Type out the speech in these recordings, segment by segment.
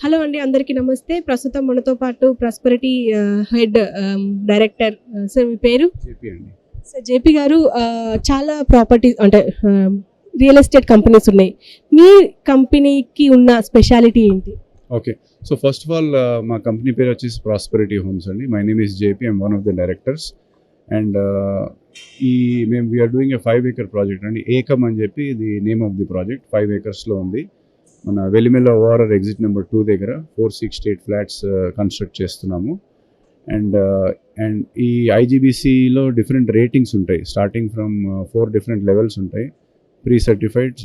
Hello అండి అందరికీ నమస్తే. ప్రస్తుతం మనతో పాటు ప్రాస్పరిటీ హెడ్ డైరెక్టర్ సార్ మీ పేరు? సార్ జేపీ గారు చాలా ప్రాపర్టీస్ అంటే రియల్ ఎస్టేట్ కంపెనీస్ ఉన్నాయి. మీ కంపెనీకి ఉన్న స్పెషాలిటీ ఏంటి? Okay. So first of all మా కంపెనీ పేరు వచ్చేసి ప్రాస్పరిటీ హోమ్స్ అండి. My name is JP I'm one of the directors and ఈ మేము we are doing a five acre project అండి. ఏకమ్ అని చెప్పి the name of the project five ఏకర్స్లో ఉంది. మన Velimela ORR exit number two దగ్గర four six eight flats uh, construct చేస్తున్నాము. And and uh, ఈ ఐజీబీసీలో డిఫరెంట్ రేటింగ్స్ ఉంటాయి. Starting from four different levels ఉంటాయి. Pre certified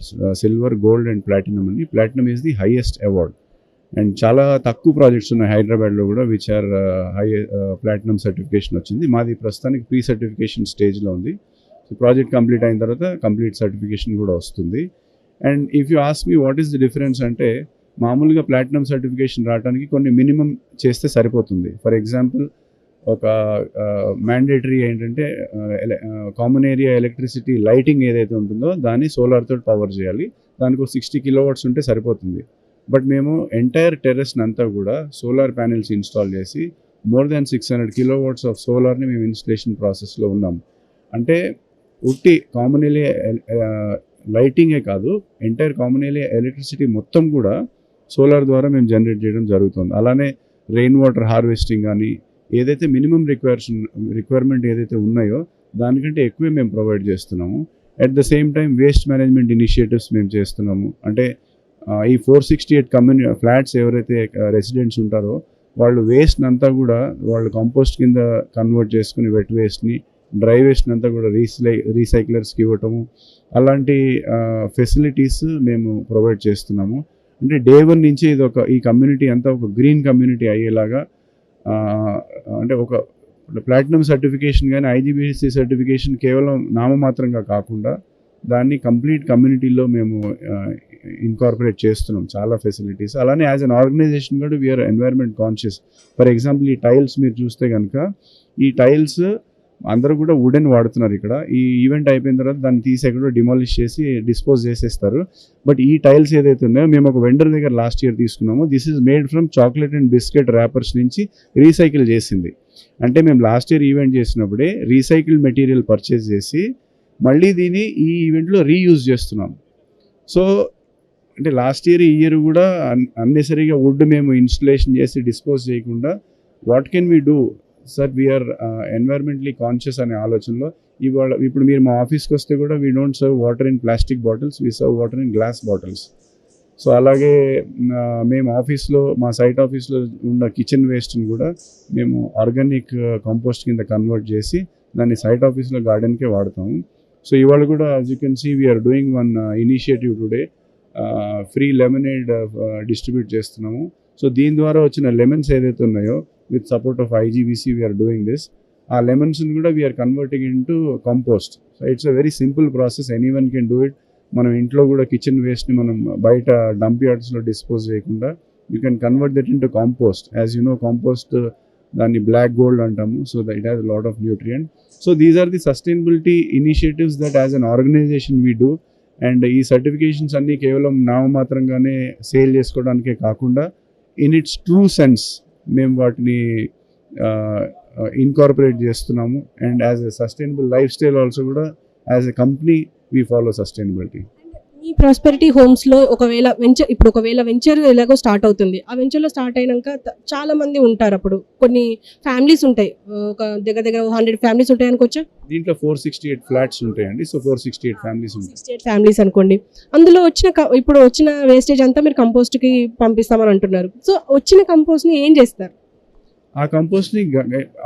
silver gold and platinum అని platinum is the highest award and చాలా తక్కువ projects ఉన్నాయి హైదరాబాద్లో కూడా which are high platinum certification వచ్చింది. మాది ప్రస్తుతానికి ప్రీ సర్టిఫికేషన్ స్టేజ్లో ఉంది. సో ప్రాజెక్ట్ కంప్లీట్ అయిన తర్వాత కంప్లీట్ సర్టిఫికేషన్ కూడా వస్తుంది. And if you ask me what is the difference అంటే మామూలుగా ప్లాటినం సర్టిఫికేషన్ రావడానికి కొన్ని మినిమం చేస్తే సరిపోతుంది. ఫర్ ఎగ్జాంపుల్ ఒక మ్యాండేటరీ ఏంటంటే కామన్ ఏరియా ఎలక్ట్రిసిటీ లైటింగ్ ఏదైతే ఉంటుందో దాన్ని సోలార్తో పవర్ చేయాలి. దానికి ఒక సిక్స్టీ కిలోవాట్స్ ఉంటే సరిపోతుంది. బట్ మేము ఎంటైర్ టెర్రస్ని అంతా కూడా సోలార్ ప్యానెల్స్ ఇన్స్టాల్ చేసి more than six hundred kilowatts of సోలార్ని మేము ఇన్స్టలేషన్ ప్రాసెస్లో ఉన్నాం. అంటే ఉట్టి కామన్ ఏరియా లైటింగే కాదు ఎంటైర్ కామన్ ఏరియా ఎలక్ట్రిసిటీ మొత్తం కూడా సోలార్ ద్వారా మేము జనరేట్ చేయడం జరుగుతుంది. అలానే రెయిన్ వాటర్ హార్వెస్టింగ్ కానీ ఏదైతే మినిమం రిక్వైర్స్ రిక్వైర్మెంట్ ఏదైతే ఉన్నాయో దానికంటే ఎక్కువే మేము ప్రొవైడ్ చేస్తున్నాము. At the same time waste management initiatives మేము చేస్తున్నాము. అంటే ఈ four sixty eight community flats ఎవరైతే రెసిడెంట్స్ ఉంటారో వాళ్ళు వేస్ట్ అంతా కూడా వాళ్ళు కంపోస్ట్ కింద కన్వర్ట్ చేసుకుని వెట్ వేస్ట్ని డ్రై వేస్ట్ అంతా కూడా రీసై రీసైక్లర్స్కి ఇవ్వటము అలాంటి ఫెసిలిటీస్ మేము ప్రొవైడ్ చేస్తున్నాము. అంటే డే వన్ నుంచి ఇది ఒక ఈ కమ్యూనిటీ అంతా ఒక గ్రీన్ కమ్యూనిటీ అయ్యేలాగా అంటే ఒక ప్లాటినం సర్టిఫికేషన్ కానీ ఐజీబీసీ సర్టిఫికేషన్ కేవలం నామమాత్రంగా కాకుండా దాన్ని కంప్లీట్ కమ్యూనిటీలో మేము ఇన్కార్పొరేట్ చేస్తున్నాం. చాలా ఫెసిలిటీస్. అలానే యాజ్ అన్ ఆర్గనైజేషన్ కూడా we are environment conscious. For example ఈ టైల్స్ మీరు చూస్తే కనుక ఈ టైల్స్ అందరూ కూడా వుడెన్ వాడుతున్నారు ఇక్కడ. ఈ ఈవెంట్ అయిపోయిన తర్వాత దాన్ని తీసే కూడా డిమాలిష్ చేసి డిస్పోజ్ చేసేస్తారు. బట్ ఈ టైల్స్ ఏదైతే ఉన్నాయో మేము ఒక వెండర్ దగ్గర లాస్ట్ ఇయర్ తీసుకున్నాము. This is made from chocolate and biscuit wrappers నుంచి రీసైకిల్ చేసింది. అంటే మేము లాస్ట్ ఇయర్ ఈవెంట్ చేసినప్పుడే రీసైకిల్ మెటీరియల్ పర్చేస్ చేసి మళ్ళీ దీన్ని ఈ ఈవెంట్లో రీయూజ్ చేస్తున్నాం. సో అంటే లాస్ట్ ఇయర్ ఈ ఇయర్ కూడా అన్నెసరీగా వుడ్ మేము ఇన్స్టలేషన్ చేసి డిస్పోజ్ చేయకుండా what can we do sir we are environmentally conscious అనే ఆలోచనలో ఇవాళ ఇప్పుడు మీరు మా ఆఫీస్కి వస్తే కూడా we don't serve water in plastic bottles we serve water in glass bottles so అలాగే మేము ఆఫీస్లో మా సైట్ ఆఫీస్లో ఉన్న కిచెన్ వేస్ట్ని కూడా మేము ఆర్గానిక్ కంపోస్ట్ uh, కింద కన్వర్ట్ చేసి దాన్ని సైట్ ఆఫీస్లో గార్డెన్కే వాడతాము. సో ఇవాళ కూడా as you can see we are doing one initiative today free lemonade distribute చేస్తున్నాము. సో దీని ద్వారా వచ్చిన లెమన్స్ ఏదైతే ఉన్నాయో with support of IGBC we are doing this ఆ లెమన్స్ని కూడా we are converting into compost so it's a very simple process anyone can do it మనం ఇంట్లో కూడా కిచెన్ వేస్ట్ని మనం బయట డంప్ యార్డ్స్లో డిస్పోజ్ చేయకుండా you can convert that into compost as you know compost దాన్ని బ్లాక్ గోల్డ్ అంటాము. So that it has lot of nutrient so these are the sustainability initiatives that as an organisation we do and ఈ certifications అన్నీ కేవలం నామమాత్రంగానే sale చేసుకోవడానికే కాకుండా in it's true sense మేము వాటిని incorporate చేస్తున్నాము. And as a sustainable lifestyle also కూడా as a company we follow sustainability ఈ prosperity హోమ్స్లో ఒకవేళ వెంచర్ ఇప్పుడు ఒకవేళ వెంచర్ ఎలాగో స్టార్ట్ అవుతుంది. ఆ వెంచర్లో స్టార్ట్ అయినాక చాలా మంది ఉంటారు అప్పుడు. కొన్ని ఫ్యామిలీస్ ఉంటాయి. ఒక దగ్గర దగ్గర హండ్రెడ్ ఫ్యామిలీస్ ఉంటాయి అనుకోవచ్చా? దీంట్లో ఫోర్ సిక్స్టీ ఎయిట్ ఫ్లాట్స్ ఉంటాయండి. So four sixty eight families ఉంటాయి. సిక్స్టీ ఎయిట్ ఫ్యామిలీస్ అనుకోండి. అందులో వచ్చిన ఇప్పుడు వచ్చిన వేస్టేజ్ అంతా మీరు కంపోస్ట్కి పంపిస్తామని అంటున్నారు. సో వచ్చిన కంపోస్ట్ని ఏం చేస్తారు? ఆ కంపోస్ట్ని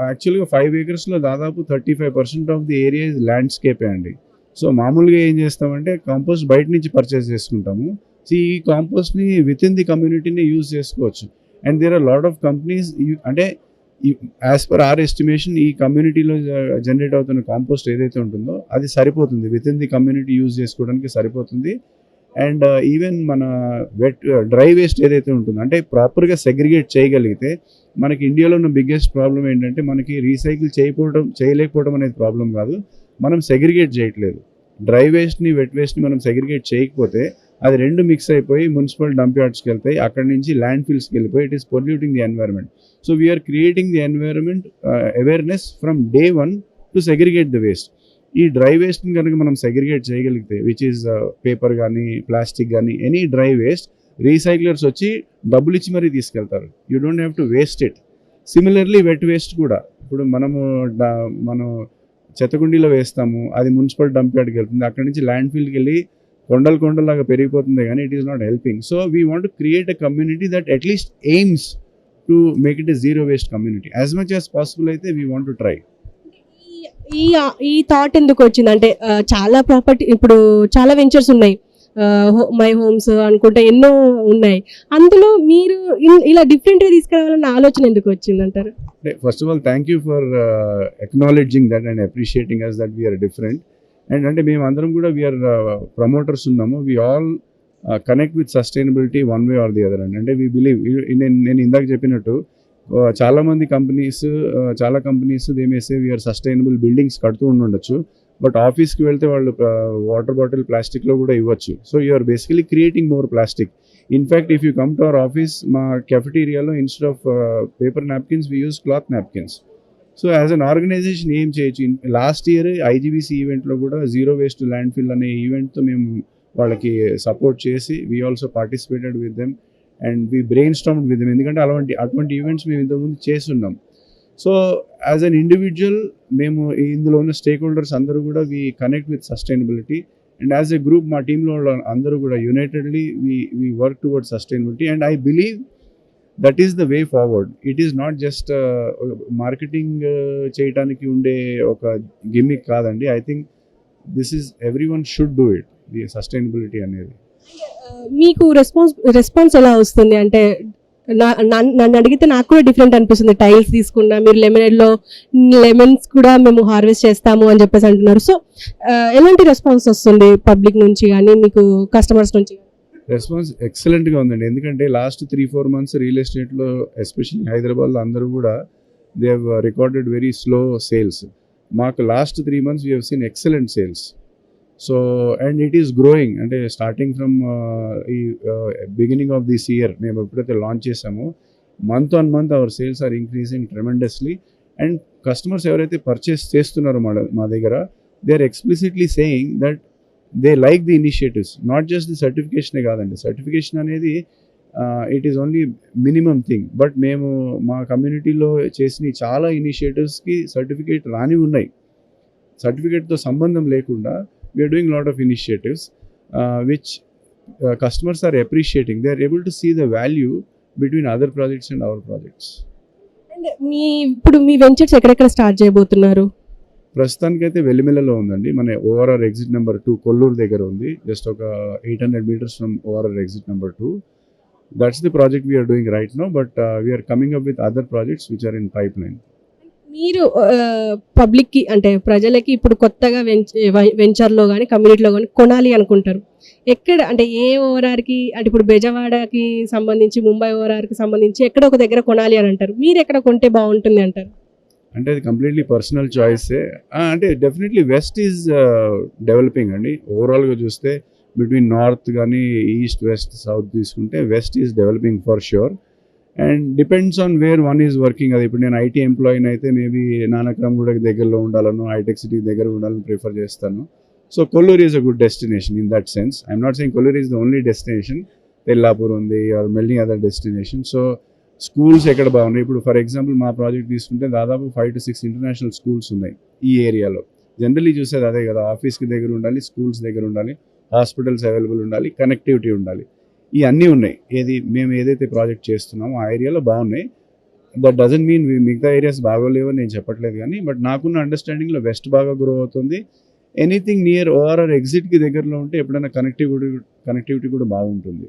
యాక్చువల్గా ఫైవ్ ఏకర్స్లో దాదాపు thirty five percent of the area is ల్యాండ్స్కేపే అండి. సో మామూలుగా ఏం చేస్తామంటే కాంపోస్ట్ బయట నుంచి పర్చేస్ చేసుకుంటాము. సో ఈ కాంపోస్ట్ని విత్ ఇన్ ది కమ్యూనిటీని యూజ్ చేసుకోవచ్చు. And there are lot of companies అంటే యాజ్ పర్ ఆర్ ఎస్టిమేషన్ ఈ కమ్యూనిటీలో జనరేట్ అవుతున్న కాంపోస్ట్ ఏదైతే ఉంటుందో అది సరిపోతుంది. Within the community use చేసుకోవడానికి సరిపోతుంది. అండ్ ఈవెన్ uh, మన వెట్ డ్రై వేస్ట్ ఏదైతే ఉంటుందో అంటే ప్రాపర్గా సెగ్రిగేట్ చేయగలిగితే మనకి ఇండియాలో ఉన్న బిగ్గెస్ట్ ప్రాబ్లం ఏంటంటే మనకి రీసైకిల్ చేయకపోవడం చేయలేకపోవడం అనేది ప్రాబ్లం కాదు. మనం సెగ్రిగేట్ చేయట్లేదు. డ్రై వేస్ట్ని వెట్ వేస్ట్ని మనం సెగ్రిగేట్ చేయకపోతే అది రెండు మిక్స్ అయిపోయి మున్సిపల్ డంప్ యార్డ్స్కి వెళ్తాయి. అక్కడ నుంచి ల్యాండ్ ఫిల్స్కి వెళ్ళిపోయి it is polluting the environment so we are creating the environment awareness from day one to segregate the waste ఈ డ్రై వేస్ట్ని కనుక మనం సెగ్రిగేట్ చేయగలిగితే విచ్ ఈస్ పేపర్ కానీ ప్లాస్టిక్ కానీ ఎనీ డ్రై వేస్ట్ రీసైక్లర్స్ వచ్చి డబ్బులు ఇచ్చి మరీ తీసుకెళ్తారు. You don't have to waste it similarly wet waste కూడా. ఇప్పుడు మనము మనం చెత్తకుండీలో వేస్తాము అది మున్సిపల్ డంప్ యార్డ్కి వెళ్తుంది. అక్కడి నుంచి ల్యాండ్ ఫీల్డ్కి వెళ్ళి కొండలు కొండలాగా పెరిగిపోతుంది కానీ it is not helping so we want create a community that at least aims to make it a zero waste community as much as possible అయితే వీ వాంట్ టు ట్రై ఈ ఈ థాట్ ఎందుకు వచ్చింది అంటే చాలా ప్రాపర్టీ ఇప్పుడు చాలా ventures ఉన్నాయి. మై హోమ్స్ అనుకుంటే ఎన్నో ఉన్నాయి. అందులో మీరు ఇలా డిఫరెంట్గా తీసుకురావాలన్న ఆలోచన ఎందుకు వచ్చింది అంటే first of all thank you for acknowledging that and appreciating us that we are different and అంటే మేమందరం కూడా వీఆర్ ప్రమోటర్స్ ఉన్నాము. We all connect with sustainability one way or the other అండి అంటే వీ బిలీవ్ నేను నేను ఇందాక చెప్పినట్టు చాలామంది కంపెనీస్ చాలా companies they may say we are sustainable buildings కడుతూ ఉండొచ్చు బట్ ఆఫీస్కి వెళ్తే వాళ్ళు వాటర్ బాటిల్ ప్లాస్టిక్లో కూడా ఇవ్వచ్చు. So you are basically creating more plastic in fact if you come to our office మా కెఫెటీరియాలో instead of paper napkins we use cloth napkins so as an organisation ఏం చేయొచ్చు? లాస్ట్ ఇయర్ ఐజీబీసీ ఈవెంట్లో కూడా zero waste land fill అనే ఈవెంట్తో మేము వాళ్ళకి support చేసి we also participated with them and we brainstorm with them ఎందుకంటే అలాంటి అటువంటి ఈవెంట్స్ మేము ఇంతకుముందు చేస్తున్నాం. సో యాజ్ అన్ ఇండివిజువల్ మేము ఇందులో ఉన్న స్టేక్ హోల్డర్స్ అందరూ కూడా we connect with sustainability and as a group మా టీంలో అందరూ కూడా unitedly we we work toward sustainability and I believe that is the way forward it is not just marketing చేయడానికి ఉండే ఒక గిమ్మిక్ కాదండి. I think this is everyone should do it the sustainability అనేది uh, మీకు response response ఎలా వస్తుంది? అంటే నన్ను అడిగితే నాకు కూడా డిఫరెంట్ అనిపిస్తుంది. టైల్స్ తీసుకున్నా మీరు లెమనేడ్లో లెమన్స్ కూడా మేము హార్వెస్ట్ చేస్తాము అని చెప్పేసి అంటున్నారు. సో ఎలాంటి రెస్పాన్స్ వస్తుంది పబ్లిక్ నుంచి కానీ మీకు కస్టమర్స్ నుంచి రెస్పాన్స్ ఎక్సలెంట్గా ఉందండి. ఎందుకంటే last three four months real ఎస్టేట్లో ఎస్పెషల్లీ హైదరాబాద్లో అందరూ కూడా they have recorded very slow sales మాకు last three months we have seen excellent sales so and it is growing అంటే స్టార్టింగ్ ఫ్రమ్ uh, ఈ బిగినింగ్ ఆఫ్ దిస్ ఇయర్ మేము ఎప్పుడైతే launch చేసామో month on month our sales are increasing tremendously and customers ఎవరైతే purchase చేస్తున్నారో మా మా దగ్గర they are explicitly saying that they like the initiatives not just the సర్టిఫికేషనే కాదండి. సర్టిఫికేషన్ అనేది it is only minimum thing but మేము మా కమ్యూనిటీలో చేసిన చాలా ఇనిషియేటివ్స్కి సర్టిఫికేట్ రాని ఉన్నాయి. సర్టిఫికేట్తో సంబంధం లేకుండా we're doing lot of initiatives which customers are appreciating they are able to see the value between other projects and our projects and మీ ఇప్పుడు మీ వెంచర్స్ ఎక్కడెక్కడ స్టార్ట్ చేయబోతున్నారు? ప్రస్తుతానికైతే వెల్లిమెల్లలో ఉందండి. మన ORR exit number two Kolluru దగ్గర ఉంది. జస్ట్ ఒక eight hundred meters from ORR exit number two that's the project we're doing right now but we're coming up with other projects which are in pipeline మీరు పబ్లిక్కి అంటే ప్రజలకి ఇప్పుడు కొత్తగా వెంచర్లో కానీ కమ్యూనిటీలో కానీ కొనాలి అనుకుంటారు. ఎక్కడ అంటే ఏ ఓవరార్కి అంటే ఇప్పుడు బెజవాడకి సంబంధించి ముంబై ఓవరార్కి సంబంధించి ఎక్కడ ఒక దగ్గర కొనాలి అని అంటారు. మీరు ఎక్కడ కొంటే బాగుంటుంది అంటారు? అంటే అది కంప్లీట్లీ పర్సనల్ చాయిసే అంటే డెఫినెట్లీ వెస్ట్ ఈజ్ డెవలపింగ్ అండి. ఓవరాల్గా చూస్తే బిట్వీన్ నార్త్ కానీ ఈస్ట్ వెస్ట్ సౌత్ తీసుకుంటే west is developing for sure and depends on where one is working అది ఇప్పుడు నేను ఐటీ ఎంప్లాయీని అయితే మేబీ నానక్రమ్ కూడా దగ్గరలో ఉండాలను హైటెక్ సిటీ దగ్గర ఉండాలని ప్రిఫర్ చేస్తాను. So Kolluru is a good destination in that sense I'm not saying Kolluru is the only destination Tellapur ఉంది ఆర్ మెల్నీ అదర్ డెస్టినేషన్ సో స్కూల్స్ ఎక్కడ బాగున్నాయి? ఇప్పుడు ఫర్ ఎగ్జాంపుల్ మా ప్రాజెక్ట్ తీసుకుంటే దాదాపు five to six international schools ఉన్నాయి ఈ ఏరియాలో. జనరలీ చూసేది అదే కదా. ఆఫీస్కి దగ్గర ఉండాలి స్కూల్స్ దగ్గర ఉండాలి హాస్పిటల్స్ అవైలబుల్ ఉండాలి కనెక్టివిటీ ఉండాలి. ఈ అన్నీ ఉన్నాయి. ఏది మేము ఏదైతే ప్రాజెక్ట్ చేస్తున్నామో ఆ ఏరియాలో బాగున్నాయి. దట్ డజన్ మీన్ మిగతా ఏరియాస్ బాగోలేవని నేను చెప్పట్లేదు కానీ బట్ నాకున్న అండర్స్టాండింగ్లో వెస్ట్ బాగా గ్రో అవుతుంది. ఎనీథింగ్ నియర్ ఓఆర్ఆర్ ఎగ్జిట్కి దగ్గరలో ఉంటే ఎప్పుడైనా కనెక్టివిటీ కనెక్టివిటీ కూడా బాగుంటుంది.